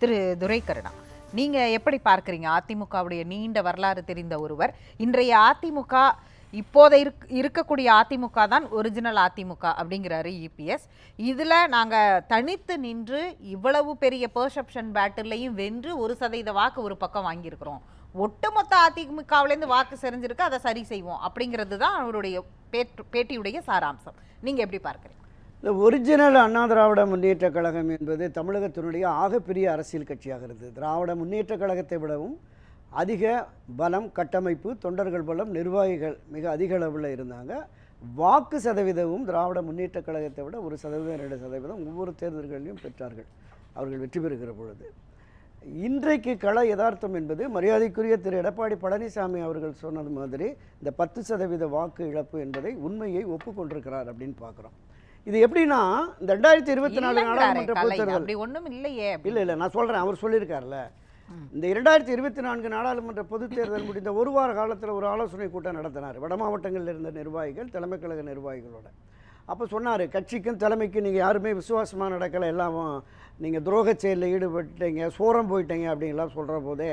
திரு துரைக்கருணா. நீங்க எப்படி பார்க்குறீங்க? அதிமுகவுடைய நீண்ட வரலாறு தெரிந்த ஒருவர். இன்றைய அதிமுக இப்போதை இருக் இருக்கக்கூடிய அதிமுக தான் ஒரிஜினல் அதிமுக அப்படிங்கிறாரு இபிஎஸ் இதில் நாங்கள் தனித்து நின்று இவ்வளவு பெரிய பெர்செப்ஷன் பேட்டிலையும் வென்று ஒரு சதவீத வாக்கு ஒரு பக்கம் வாங்கியிருக்கிறோம். ஒட்டுமொத்த அதிமுகவுலேருந்து வாக்கு செறிஞ்சிருக்கு அதை சரி செய்வோம் அப்படிங்கிறது தான் அவருடைய பேட்டியுடைய சாராம்சம். நீங்கள் எப்படி பார்க்குறீங்க? இந்த ஒரிஜினல் அண்ணா திராவிட முன்னேற்றக் கழகம் என்பது தமிழகத்தினுடைய ஆகப்பெரிய அரசியல் கட்சியாக இருந்தது. திராவிட முன்னேற்றக் கழகத்தை விடவும் அதிக பலம் கட்டமைப்பு தொண்டர்கள் பலம் நிர்வாகிகள் மிக அதிக அளவில் இருந்தாங்க. வாக்கு சதவீதமும் திராவிட முன்னேற்றக் கழகத்தை விட ஒரு சதவீதம் ரெண்டு சதவீதம் ஒவ்வொரு தேர்தல்களிலும் பெற்றார்கள். அவர்கள் வெற்றி பெறுகிற பொழுது. இன்றைக்கு கள யதார்த்தம் என்பது மரியாதைக்குரிய திரு எடப்பாடி பழனிசாமி அவர்கள் சொன்னது மாதிரி இந்த பத்து சதவீத வாக்கு இழப்பு என்பதை உண்மையை ஒப்புக்கொண்டிருக்கிறார் அப்படின்னு பார்க்குறோம். இது எப்படின்னா இந்த ரெண்டாயிரத்தி இருபத்தி நாலு நாடாளுமன்ற கலை, பொதுத் தேர்தல் அப்படி ஒண்ணும் இல்லையே இல்லை இல்லை நான் சொல்கிறேன் அவர் சொல்லியிருக்கார்ல. இந்த இரண்டாயிரத்தி இருபத்தி நான்கு நாடாளுமன்ற பொதுத் தேர்தல் முடிந்த ஒரு வார காலத்தில் ஒரு ஆலோசனை கூட்டம் நடத்தினார். வட மாவட்டங்களில் இருந்த நிர்வாகிகள் தலைமை கழக நிர்வாகிகளோட. அப்போ சொன்னார் கட்சிக்கும் தலைமைக்கும் நீங்கள் யாருமே விசுவாசமாக நடக்கலை எல்லாம் நீங்கள் துரோகச் செயலில் ஈடுபட்டீங்க சோரம் போயிட்டீங்க அப்படின்லாம் சொல்கிற போதே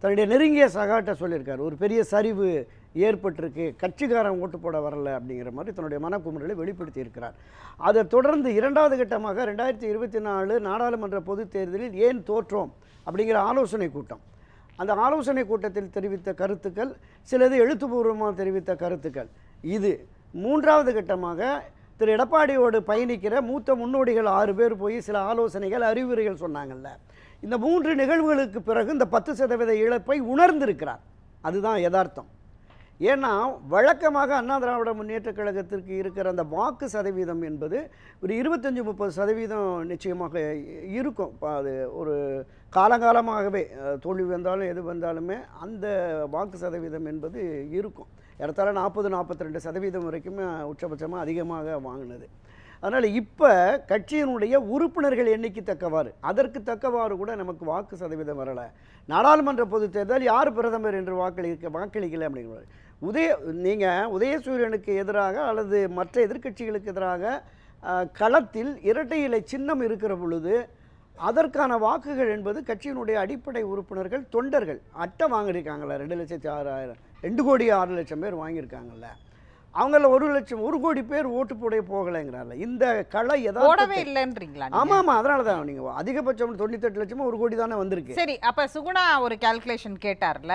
தன்னுடைய நெருங்கிய சகாட்ட சொல்லியிருக்காரு. ஒரு பெரிய சரிவு ஏற்பட்டிருக்கு கட்சிக்காரன் ஓட்டு போட வரல அப்படிங்கிற மாதிரி தன்னுடைய மனக்குமுறலை வெளிப்படுத்தி இருக்கிறார். அதை தொடர்ந்து இரண்டாவது கட்டமாக ரெண்டாயிரத்தி இருபத்தி நாலு நாடாளுமன்ற பொதுத் தேர்தலில் ஏன் தோற்றோம் அப்படிங்கிற ஆலோசனை கூட்டம். அந்த ஆலோசனை கூட்டத்தில் தெரிவித்த கருத்துக்கள் சிலது எழுத்துப்பூர்வமாக தெரிவித்த கருத்துக்கள். இது மூன்றாவது கட்டமாக திரு எடப்பாடியோடு பயணிக்கிற மூத்த முன்னோடிகள் ஆறு பேர் போய் சில ஆலோசனைகள் அறிவுரைகள் சொன்னாங்கல்ல. இந்த மூன்று நிகழ்வுகளுக்கு பிறகு இந்த பத்து சதவீத இழப்பை உணர்ந்திருக்கிறார். அதுதான் யதார்த்தம். ஏன்னா வழக்கமாக அண்ணா திராவிட முன்னேற்ற கழகத்திற்கு இருக்கிற அந்த வாக்கு சதவீதம் என்பது ஒரு இருபத்தஞ்சி முப்பது சதவீதம் நிச்சயமாக இருக்கும். அது ஒரு காலங்காலமாகவே தோல்வி வந்தாலும் எது வந்தாலுமே அந்த வாக்கு சதவீதம் என்பது இருக்கும். இடத்தால நாற்பது நாற்பத்தி ரெண்டு சதவீதம் வரைக்குமே உச்சபட்சமாக அதிகமாக வாங்கினது. அதனால் இப்போ கட்சியினுடைய உறுப்பினர்கள் எண்ணிக்கை தக்கவாறு அதற்கு தக்கவாறு கூட நமக்கு வாக்கு சதவீதம் வரலை. நாடாளுமன்ற பொதுத் தேர்தல் யார் பிரதமர் என்று வாக்களிக்க வாக்களிக்கலை அப்படிங்கிறார் உதய நீங்கள் உதயசூரியனுக்கு எதிராக அல்லது மற்ற எதிர்க்கட்சிகளுக்கு எதிராக களத்தில் இரட்டை இலை சின்னம் இருக்கிற பொழுது அதற்கான வாக்குகள் என்பது கட்சியினுடைய அடிப்படை உறுப்பினர்கள் தொண்டர்கள் அட்டை வாங்கியிருக்காங்களே ரெண்டு லட்சத்தி ஆறாயிரம் ரெண்டு கோடி ஆறு லட்சம் பேர் வாங்கியிருக்காங்கல்ல. அவங்கள ஒரு லட்சம் ஒரு கோடி பேர் ஓட்டு போட போகலைங்கிறாங்கல்ல இந்த களை போடவே எதாவது இல்லைன்றீங்களா நீங்க? ஆமாம் ஆமாம் அதனால தான் நீங்கள் அதிகபட்சம் தொண்ணூத்தெட்டு லட்சமா ஒரு கோடி தானே வந்திருக்கு. சரி அப்ப சுகுணா ஒரு கால்குலேஷன் கேட்டார்ல.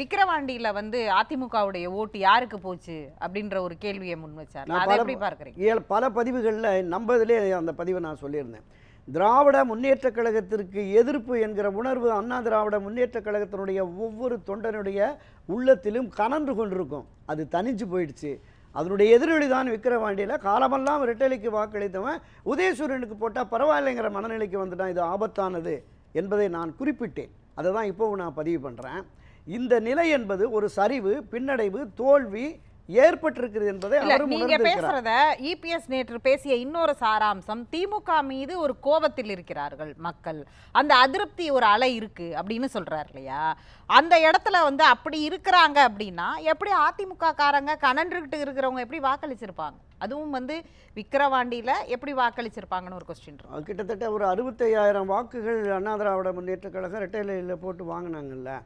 விக்கிரவாண்டியில வந்து அதிமுகவுடைய ஓட்டு யாருக்கு போச்சு அப்படின்ற ஒரு கேள்வியை முன் வச்சார் அதை எப்படி பார்க்கறீங்க? பல பதிவுகளில் நம்ம இதிலே அந்த பதிவை நான் சொல்லியிருந்தேன். திராவிட முன்னேற்றக் கழகத்திற்கு எதிர்ப்பு என்கிற உணர்வு அண்ணா திராவிட முன்னேற்றக் கழகத்தினுடைய ஒவ்வொரு தொண்டனுடைய உள்ளத்திலும் கனன்று கொண்டிருக்கும். அது தனிஞ்சு போயிடுச்சு. அதனுடைய எதிரொலி தான் விக்கிரவாண்டியில். காலமெல்லாம் ரெட்டலைக்கு வாக்களித்தவன் உதயசூரியனுக்கு போட்டால் பரவாயில்லைங்கிற மனநிலைக்கு வந்துட்டான். இது ஆபத்தானது என்பதை நான் குறிப்பிட்டேன். அதை தான் இப்போவும் நான் பதிவு பண்ணுறேன் இந்த நிலை என்பது ஒரு சரிவு பின்னடைவு தோல்வி ஏற்பட்டிருக்கிறது என்பதை நீங்க பேசுறத இபிஎஸ் நேற்று பேசிய இன்னொரு சாராம்சம் திமுக மீது ஒரு கோபத்தில் இருக்கிறார்கள் மக்கள். அந்த அதிருப்தி ஒரு அலை இருக்கு அப்படின்னு சொல்றாரு இல்லையா? அந்த இடத்துல வந்து அப்படி இருக்கிறாங்க அப்படின்னா எப்படி அதிமுக காரங்க கனன்றுகிட்டு இருக்கிறவங்க எப்படி வாக்களிச்சிருப்பாங்க? அதுவும் வந்து விக்கிரவாண்டியில எப்படி வாக்களிச்சிருப்பாங்கன்னு ஒரு கொஸ்டின் கிட்டத்தட்ட ஒரு அறுபத்தையாயிரம் வாக்குகள் அண்ணா திராவிட முன்னேற்றக் கழகம் இரட்டையில போட்டு வாங்கினாங்கல்ல.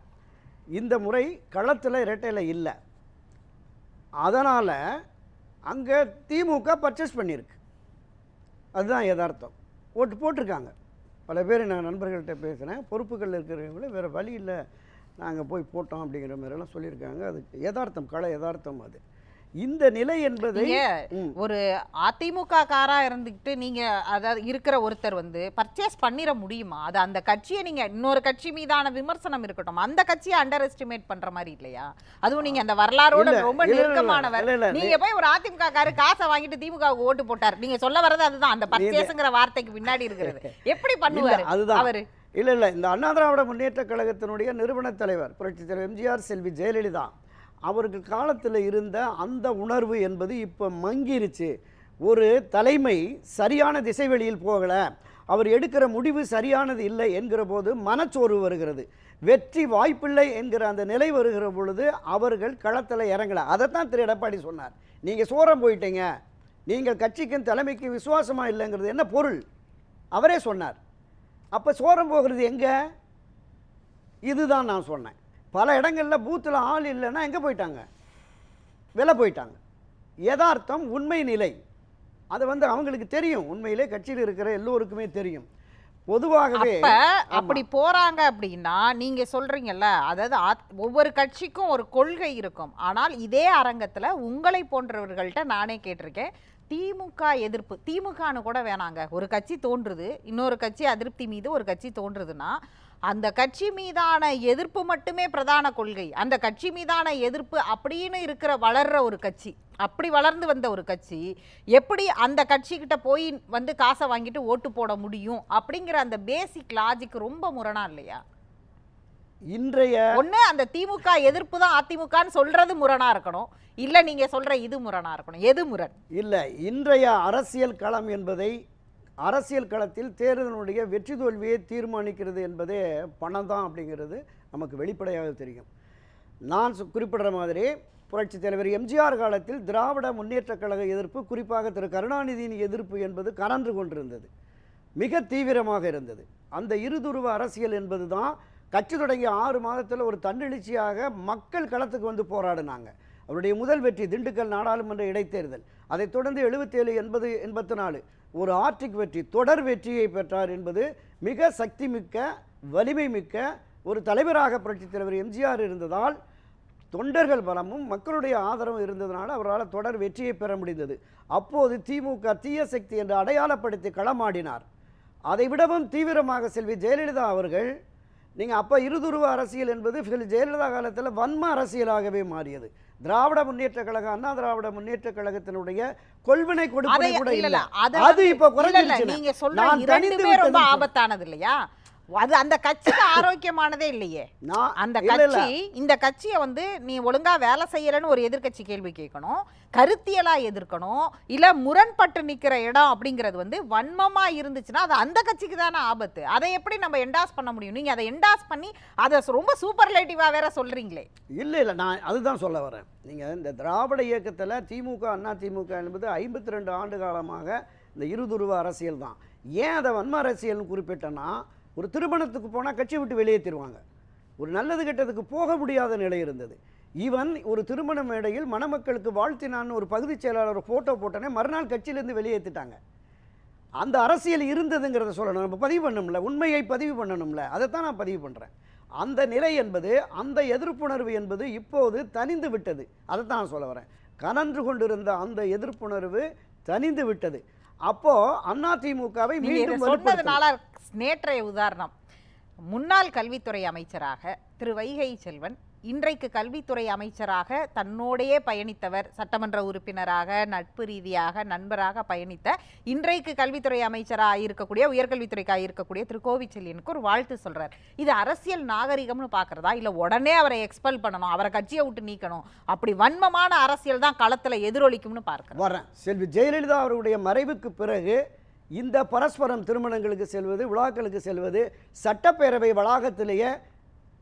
இந்த முறை களத்தில் இரட்டையில இல்லை. அதனால் அங்கே திமுக பர்ச்சேஸ் பண்ணியிருக்கு. அதுதான் யதார்த்தம். ஓட்டு போட்டிருக்காங்க. பல பேர் நான் நண்பர்கள்ட்ட பேசுகிறேன் பொறுப்புகளில் இருக்கிறவங்களே வேறு வழி இல்லை. நாங்கள் போய் போட்டோம் அப்படிங்கிற மாதிரிலாம் சொல்லியிருக்காங்க. அது யதார்த்தம் கள யதார்த்தம் அது. இந்த நிலை என்பதை. ஒரு அதிமுக காரா இருந்துகிட்டு நீங்க அதாவது இருக்கிற ஒருத்தர் வந்து பர்ச்சேஸ் பண்ணிட முடியுமா? அது அந்த கட்சியை நீங்க இன்னொரு கட்சி மீதான விமர்சனம் இருக்கட்டும். அந்த கட்சியை அண்டர் எஸ்டிமேட் பண்ற மாதிரி இல்லையா? அதுவும் நீங்க அந்த வரலாறோட ரொம்ப நெருக்கமானவர். நீங்க போய் ஒரு அதிமுக காரு காசை வாங்கிட்டு திமுகவுக்கு ஓட்டு போட்டார். நீங்க சொல்ல வர்றது அதுதான். அந்த பர்ச்சேஸ்ங்கிற வார்த்தைக்கு பின்னாடி இருக்கிறது. எப்படி பண்ணுவாரு? அதுதான். அவரு? இல்லை இல்லை இந்த அண்ணா திராவிட முன்னேற்றக் கழகத்தினுடைய நிறுவனத் தலைவர் புரட்சித் தலைவர் எம்ஜிஆர் செல்வி ஜெயலலிதா. அவர்கள் காலத்தில் இருந்த அந்த உணர்வு என்பது இப்போ மங்கிருச்சு. ஒரு தலைமை சரியான திசைவெளியில் போகலை. அவர் எடுக்கிற முடிவு சரியானது இல்லை என்கிற போது மனச்சோர்வு வருகிறது. வெற்றி வாய்ப்பில்லை என்கிற அந்த நிலை வருகிற பொழுது அவர்கள் களத்தில் இறங்கலை. அதைத்தான் திரு எடப்பாடி சொன்னார். நீங்கள் சோரம் போயிட்டீங்க. நீங்கள் கட்சிக்கும் தலைமைக்கும் விசுவாசமாக இல்லைங்கிறது என்ன பொருள்? அவரே சொன்னார். அப்போ சோரம் போகிறது எங்கே? இதுதான் நான் சொன்னேன். பல இடங்களில் பூத்தில் ஆள் இல்லைன்னா எங்கே போயிட்டாங்க? விலை போயிட்டாங்க. யதார்த்தம் உண்மை நிலை. அது வந்து அவங்களுக்கு தெரியும். உண்மையிலே கட்சியில் இருக்கிற எல்லோருக்குமே தெரியும். பொதுவாகவே அப்ப அப்படி போறாங்க அப்படின்னா நீங்க சொல்றீங்கல்ல அதாவது ஒவ்வொரு கட்சிக்கும் ஒரு கொள்கை இருக்கும். ஆனால் இதே அரங்கத்துல உங்களை போன்றவர்கள்ட்ட நானே கேட்டிருக்கேன். திமுக எதிர்ப்பு திமுகன்னு கூட வேணாங்க. ஒரு கட்சி தோன்றுது இன்னொரு கட்சி அதிருப்தி மீது ஒரு கட்சி தோன்றுதுன்னா அந்த கட்சி மீதான எதிர்ப்பு மட்டுமே பிரதான கொள்கை. அந்த கட்சி மீதான எதிர்ப்பு அப்படின்னு இருக்கிற வளர்ற ஒரு கட்சி அப்படி வளர்ந்து வந்த ஒரு கட்சி எப்படி அந்த கட்சிக்கிட்ட போய் வந்து காசை வாங்கிட்டு ஓட்டு போட முடியும் அப்படிங்கிற அந்த பேசிக் லாஜிக் ரொம்ப முரணா இல்லையா? இன்றைய ஒண்ணு அந்த திமுக எதிர்ப்பு தான் அதிமுகன்னு சொல்றது முரணா இருக்கணும். இல்ல நீங்க சொல்ற இது முரணா இருக்கணும். எது முரண்? இல்லை இன்றைய அரசியல் களம் என்பதை அரசியல் களத்தில் தேர்தலுடைய வெற்றி தோல்வியை தீர்மானிக்கிறது என்பதே பணம் தான் அப்படிங்கிறது நமக்கு வெளிப்படையாக தெரியும். நான் குறிப்பிடுற மாதிரி புரட்சித் தலைவர் எம்ஜிஆர் காலத்தில் திராவிட முன்னேற்றக் கழக எதிர்ப்பு குறிப்பாக திரு கருணாநிதியின் எதிர்ப்பு என்பது கரன்று கொண்டிருந்தது. மிக தீவிரமாக இருந்தது. அந்த இருதுருவ அரசியல் என்பது தான் கட்சி தொடங்கிய ஆறு மாதத்தில் ஒரு தன்னெழுச்சியாக மக்கள் களத்துக்கு வந்து போராடினாங்க. அவருடைய முதல் வெற்றி திண்டுக்கல் நாடாளுமன்ற இடைத்தேர்தல். அதைத் தொடர்ந்து எழுபத்தேழு எண்பது எண்பத்தி நாலு ஒரு ஆர்டிக் வெற்றி தொடர் வெற்றியை பெற்றார் என்பது மிக சக்தி மிக்க வலிமை மிக்க ஒரு தலைவராக புரட்சித் தலைவர் எம்ஜிஆர் இருந்ததால் தொண்டர்கள் பலமும் மக்களுடைய ஆதரவும் இருந்ததனால அவரால் தொடர் வெற்றியை பெற முடிந்தது. அப்போது திமுக தீய சக்தி என்று அடையாளப்படுத்தி களமாடினார். அதை விடவும் தீவிரமாக செல்வி ஜெயலலிதா அவர்கள் நீங்கள் அப்போ இருதுருவ அரசியல் என்பது ஜெயலலிதா காலத்தில் வன்ம அரசியலாகவே மாறியது. திராவிட முன்னேற்ற கழகம் அண்ணா திராவிட முன்னேற்ற கழகத்தினுடைய கொள்வினை கொடுப்பது கூட இல்ல, அது இப்ப குறைஞ்சிருச்சுன்னு. நீங்க சொல்ற இரண்டுமே ரொம்ப ஆபத்தானது இல்லையா அது அந்த கட்சிக்கு ஆரோக்கியமானதே இல்லையே. நான் அந்த. கட்சி இந்த கட்சியை வந்து நீ ஒழுங்கா வேலை செய்யலன்னு ஒரு எதிர்க்கட்சி கேள்வி கேட்கணும் கருத்தியலா எதிர்க்கணும் இல்ல முரண்பட்டு நிக்கிற இடம் அப்படிங்கிறது வந்து வன்மமா இருந்துச்சுன்னா அது அந்த கட்சிக்கு தானே ஆபத்து. அதை எப்படி நம்ம என்டாஸ் பண்ண முடியும்? நீங்க அதை என்டாஸ் பண்ணி அதை ரொம்ப சூப்பர்லேட்டிவா வேற சொல்றீங்களே. இல்லை இல்லை. நான் அதுதான் சொல்ல வரேன். நீங்கள் இந்த திராவிட இயக்கத்தில் திமுக அண்ணா திமுக என்பது ஐம்பத்தி ரெண்டு ஆண்டு காலமாக இந்த இருதுருவ அரசியல் தான் ஏன் அதை வன்ம அரசியல்னு குறிப்பிட்டேன்னா ஒரு திருமணத்துக்கு போனால் கட்சி விட்டு வெளியேற்றிடுவாங்க ஒரு நல்லது கெட்டதுக்கு போக முடியாத நிலை இருந்தது. ஈவன் ஒரு திருமண மேடையில் மணமக்களுக்கு வாழ்த்தினான்னு ஒரு பகுதிச் செயலாளர் ஃபோட்டோ போட்டோன்னே மறுநாள் கட்சியிலேருந்து வெளியேற்றிட்டாங்க அந்த அரசியல் இருந்ததுங்கிறத சொல்லணும். நம்ம பதிவு பண்ணணும்ல. உண்மையை பதிவு பண்ணணும்ல. அதை தான் நான் பதிவு பண்ணுறேன் அந்த நிலை என்பது அந்த எதிர்ப்புணர்வு என்பது இப்போது தனிந்து விட்டது. அதை தான் நான் சொல்ல வரேன். கனன்று கொண்டிருந்த அந்த எதிர்ப்புணர்வு தனிந்து விட்டது. அப்போ அதிமுகவை மீண்டும். சொன்னதுனால நேற்றைய உதாரணம் முன்னாள் கல்வித்துறை அமைச்சராக திரு வைகை செல்வன் இன்றைக்கு கல்வித்துறை அமைச்சராக தன்னோடையே பயணித்தவர் சட்டமன்ற உறுப்பினராக நட்பு ரீதியாக நண்பராக பயணித்த இன்றைக்கு கல்வித்துறை அமைச்சராக இருக்கக்கூடிய உயர்கல்வித்துறைக்காக இருக்கக்கூடிய திரு. கோவிச்செல்லியனுக்கு ஒரு வாழ்த்து சொல்கிறார் இது அரசியல் நாகரிகம்னு பார்க்குறதா? இல்லை உடனே அவரை எக்ஸ்பெல் பண்ணணும் அவரை கட்சியை விட்டு நீக்கணும் அப்படி வன்மமான அரசியல் தான் களத்தில் எதிரொலிக்கும்னு பார்க்குறேன். வரேன் செல்வி ஜெயலலிதா அவருடைய மறைவுக்கு பிறகு இந்த பரஸ்பரம் திருமணங்களுக்கு செல்வது விழாக்களுக்கு செல்வது சட்டப்பேரவை வளாகத்திலேயே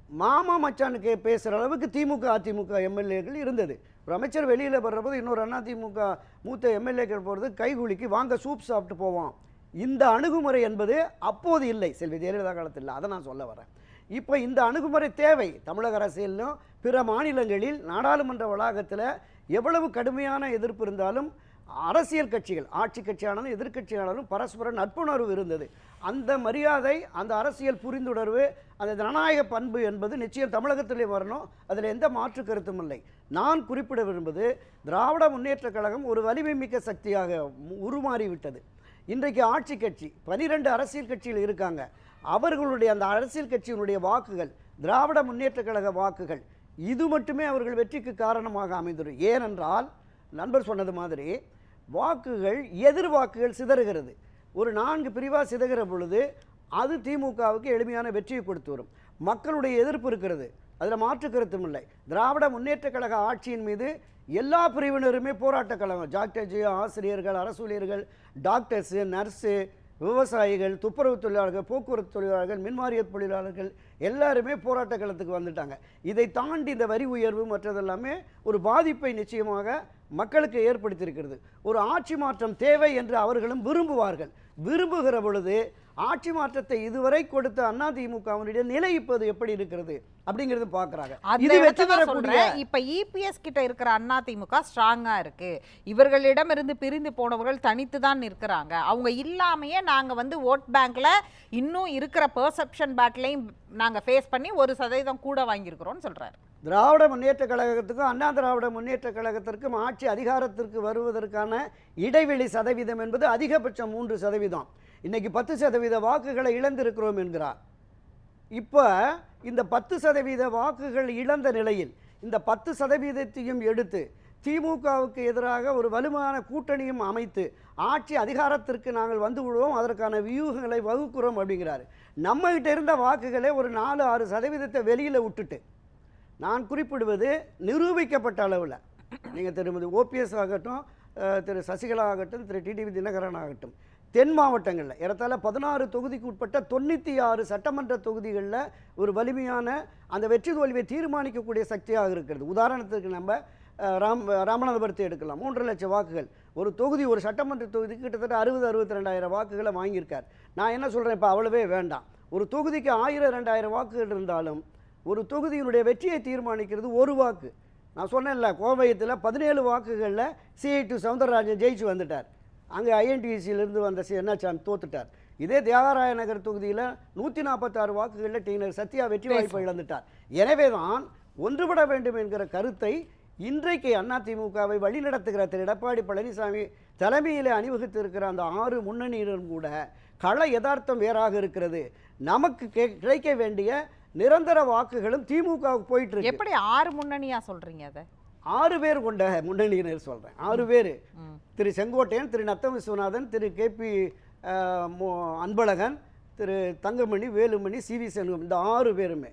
மாமா மச்சானுக்கு பேசுகிற அளவுக்கு திமுக அதிமுக எம்எல்ஏக்கள் இருந்தது. ஒரு அமைச்சர் வெளியில் வர்றபோது இன்னொரு அண்ணா திமுக மூத்த எம்எல்ஏக்கள் போகிறது கைகுலுக்கி வாங்க சூப் சாப்பிட்டு போவோம். இந்த அணுகுமுறை என்பது அப்போது இல்லை. செல்வி ஜெயலலிதா காலத்தில் இல்லை அதை நான் சொல்ல வரேன். இப்போ இந்த அணுகுமுறை தேவை. தமிழக அரசியலிலும் பிற மாநிலங்களில் நாடாளுமன்ற வளாகத்தில் எவ்வளவு கடுமையான எதிர்ப்பு இருந்தாலும் அரசியல் கட்சிகள் ஆட்சி கட்சியானாலும் எதிர்கட்சியானாலும் பரஸ்பர நட்புணர்வு இருந்தது. அந்த மரியாதை அந்த அரசியல் புரிந்துணர்வு அந்த ஜனநாயக பண்பு என்பது நிச்சயம் தமிழகத்திலே வரணும். அதில் எந்த மாற்று கருத்தும் இல்லை. நான் குறிப்பிட விரும்புவது திராவிட முன்னேற்றக் கழகம் ஒரு வலிமை மிக்க சக்தியாக உருமாறிவிட்டது. இன்றைக்கு ஆட்சி கட்சி பனிரெண்டு அரசியல் கட்சிகள் இருக்காங்க. அவர்களுடைய அந்த அரசியல் கட்சியினுடைய வாக்குகள் திராவிட முன்னேற்றக் கழக வாக்குகள் இது மட்டுமே அவர்கள் வெற்றிக்கு காரணமாக அமைந்துடும் ஏனென்றால் நண்பர் சொன்னது மாதிரி வாக்குகள் எதிர் வாக்குகள் சிதறுகிறது. ஒரு நான்கு பிரிவாக சிதறுகிற பொழுது அது திமுகவுக்கு எளிமையான வெற்றியை கொடுத்து வரும். மக்களுடைய எதிர்ப்பு இருக்கிறது. அதில் மாற்று கருத்தும் இல்லை. திராவிட முன்னேற்றக் கழக ஆட்சியின் மீது எல்லா பிரிவினருமே போராட்ட கழகம். டாக்டர்ஜி ஆசிரியர்கள் அரசு ஊழியர்கள் டாக்டர்ஸு நர்ஸு விவசாயிகள் துப்புரவு தொழிலாளர்கள் போக்குவரத்து தொழிலாளர்கள் மின்வாரிய தொழிலாளர்கள் எல்லாருமே போராட்ட களத்துக்கு வந்துட்டாங்க. இதை தாண்டி இந்த வரி உயர்வு மற்றதெல்லாமே ஒரு பாதிப்பை நிச்சயமாக மக்களுக்கு ஏற்படுத்தியிருக்கிறது. ஒரு ஆட்சி மாற்றம் தேவை என்று அவர்களும் விரும்புவார்கள். விரும்புகிற பொழுது ஆட்சி மாற்றத்தை இதுவரை கொடுத்த அதிமுகவினுடைய நிலை இப்போது எப்படி இருக்கிறது அப்படிங்கிறது பார்க்குறாங்க. அந்த இது வெற்றி பெறக்கூடிய இப்ப இபிஎஸ் கிட்ட இருக்கிற அதிமுக ஸ்ட்ராங்கா இருக்கு. இவர்களிடமிருந்து பிரிந்து போனவர்கள் தனித்து தான் நிற்கிறாங்க. அவங்க இல்லாமையே நாங்க வந்து ஓட் பேங்க்ல இன்னும் இருக்கிற பெர்செப்ஷன் பேட்லையும் நாங்க ஃபேஸ் பண்ணி ஒரு சதவீதம் கூட வாங்கியிருக்கிறோம்னு சொல்றாரு. திராவிட முன்னேற்ற கழகத்துக்கும் அண்ணா திராவிட முன்னேற்ற கழகத்திற்கும் ஆட்சி அதிகாரத்திற்கு வருவதற்கான இடைவெளி சதவீதம் என்பது அதிகபட்சம் மூன்று சதவீதம். இன்றைக்கி பத்து சதவீத வாக்குகளை இழந்திருக்கிறோம் என்கிறார். இப்போ இந்த பத்து சதவீத வாக்குகள் இழந்த நிலையில் இந்த பத்து சதவீதத்தையும் எடுத்து திமுகவுக்கு எதிராக ஒரு வலுவான கூட்டணியும் அமைத்து ஆட்சி அதிகாரத்திற்கு நாங்கள் வந்து விடுவோம் அதற்கான வியூகங்களை வகுக்கிறோம் அப்படிங்கிறாரு. நம்மகிட்ட இருந்த வாக்குகளை ஒரு நாலு ஆறு சதவீதத்தை வெளியில் விட்டுட்டு நான் குறிப்பிடுவது நிரூபிக்கப்பட்ட அளவில். நீங்கள் திருமதி ஓபிஎஸ் ஆகட்டும் திரு சசிகலா ஆகட்டும் திரு டிடிவி தினகரன் ஆகட்டும். தென் மாவட்டங்களில் ஏறத்தாழ பதினாறு தொகுதிக்கு உட்பட்ட தொண்ணூற்றி ஆறு சட்டமன்ற தொகுதிகளில் ஒரு வலிமையான அந்த வெற்றி தோல்வியை தீர்மானிக்கக்கூடிய சக்தியாக இருக்கிறது. உதாரணத்துக்கு நம்ம ராம் ராமநாதபுரத்தை எடுக்கலாம். மூன்று லட்சம் வாக்குகள். ஒரு தொகுதி ஒரு சட்டமன்ற தொகுதிக்கு கிட்டத்தட்ட அறுபது அறுபத்தி ரெண்டாயிரம் வாக்குகளை வாங்கியிருக்கார். நான் என்ன சொல்கிறேன் இப்போ அவ்வளவே வேண்டாம். ஒரு தொகுதிக்கு ஆயிரம் ரெண்டாயிரம் வாக்குகள் இருந்தாலும் ஒரு தொகுதியினுடைய வெற்றியை தீர்மானிக்கிறது ஒரு வாக்கு. நான் சொன்னேன்ல கோவையத்தில் பதினேழு வாக்குகளில் சிஐடி சவுந்தரராஜன் ஜெயிச்சு வந்துட்டார். அங்கே ஐஎன்டிசியிலிருந்து வந்த சி என்னாச்சாமி தோத்துட்டார். இதே தியாகராய நகர் தொகுதியில் நூற்றி நாற்பத்தாறு வாக்குகளில் டீனர் சத்யா வெற்றி வாய்ப்பை இழந்துட்டார். எனவே தான் ஒன்றுபட வேண்டும் என்கிற கருத்தை இன்றைக்கு அதிமுகவை வழிநடத்துகிற திரு எடப்பாடி பழனிசாமி தலைமையில் அணிவகுத்து இருக்கிற அந்த ஆறு முன்னணியினரும் கூட கள யதார்த்தம் வேறாக இருக்கிறது. நமக்கு கே- கிடைக்க வேண்டிய நிரந்தர வாக்குகளும் திமுகவுக்கு போயிட்டு இருக்கு எப்படி ஆறு முன்னணியா சொல்றீங்க அதை? ஆறு பேர் கொண்ட முன்னணியினர் சொல்றேன். ஆறு பேர். திரு செங்கோட்டையன் திரு நத்தம் விஸ்வநாதன் திரு கேபி அன்பழகன் திரு தங்கமணி வேலுமணி சி வி செல்வம் இந்த ஆறு பேருமே.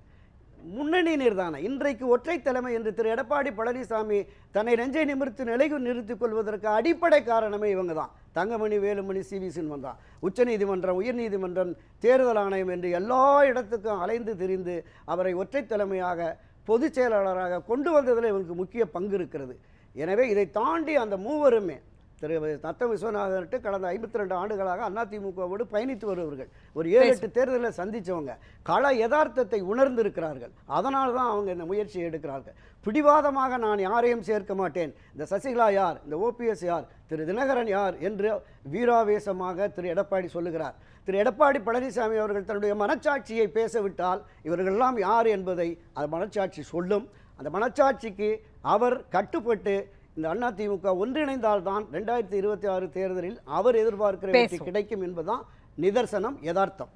முன்னணி தானே இன்றைக்கு ஒற்றை தலைமை என்று திரு எடப்பாடி பழனிசாமி தன்னை நெஞ்சை நிமிர்த்து நிலைக்கு நிறுத்திக் கொள்வதற்கு அடிப்படை காரணமே இவங்க தான் தங்கமணி வேலுமணி சிவி வி தான் உச்சநீதிமன்றம் உயர்நீதிமன்றம் தேர்தல் ஆணையம் என்று எல்லா இடத்துக்கும் அலைந்து திரிந்து அவரை ஒற்றை தலைமையாக பொதுச் செயலாளராக கொண்டு வந்ததில் இவங்களுக்கு முக்கிய பங்கு இருக்கிறது. எனவே இதை தாண்டி அந்த மூவருமே திரு நத்த விஸ்வநாதன்ட்டு கடந்த ஐம்பத்தி ரெண்டு ஆண்டுகளாக அதிமுகவோடு பயணித்து வருபவர்கள். ஒரு ஏழு எட்டு தேர்தலில் சந்திச்சவங்க. கள யதார்த்தத்தை உணர்ந்திருக்கிறார்கள். அதனால தான் அவங்க இந்த முயற்சியை எடுக்கிறார்கள். பிடிவாதமாக நான் யாரையும் சேர்க்க மாட்டேன். இந்த சசிகலா யார்? இந்த ஓபிஎஸ் யார்? திரு தினகரன் யார்? என்று வீராவேசமாக திரு எடப்பாடி சொல்லுகிறார். திரு எடப்பாடி பழனிசாமி அவர்கள் தன்னுடைய மனச்சாட்சியை பேசவிட்டால் இவர்களெல்லாம் யார் என்பதை அந்த மனச்சாட்சி சொல்லும். அந்த மனச்சாட்சிக்கு அவர் கட்டுப்பட்டு இந்த அதிமுக ஒன்றிணைந்தால்தான் ரெண்டாயிரத்தி இருபத்தி ஆறு தேர்தலில் அவர் எதிர்பார்க்கிற வெற்றி. கிடைக்கும் என்பதுதான் நிதர்சனம் யதார்த்தம்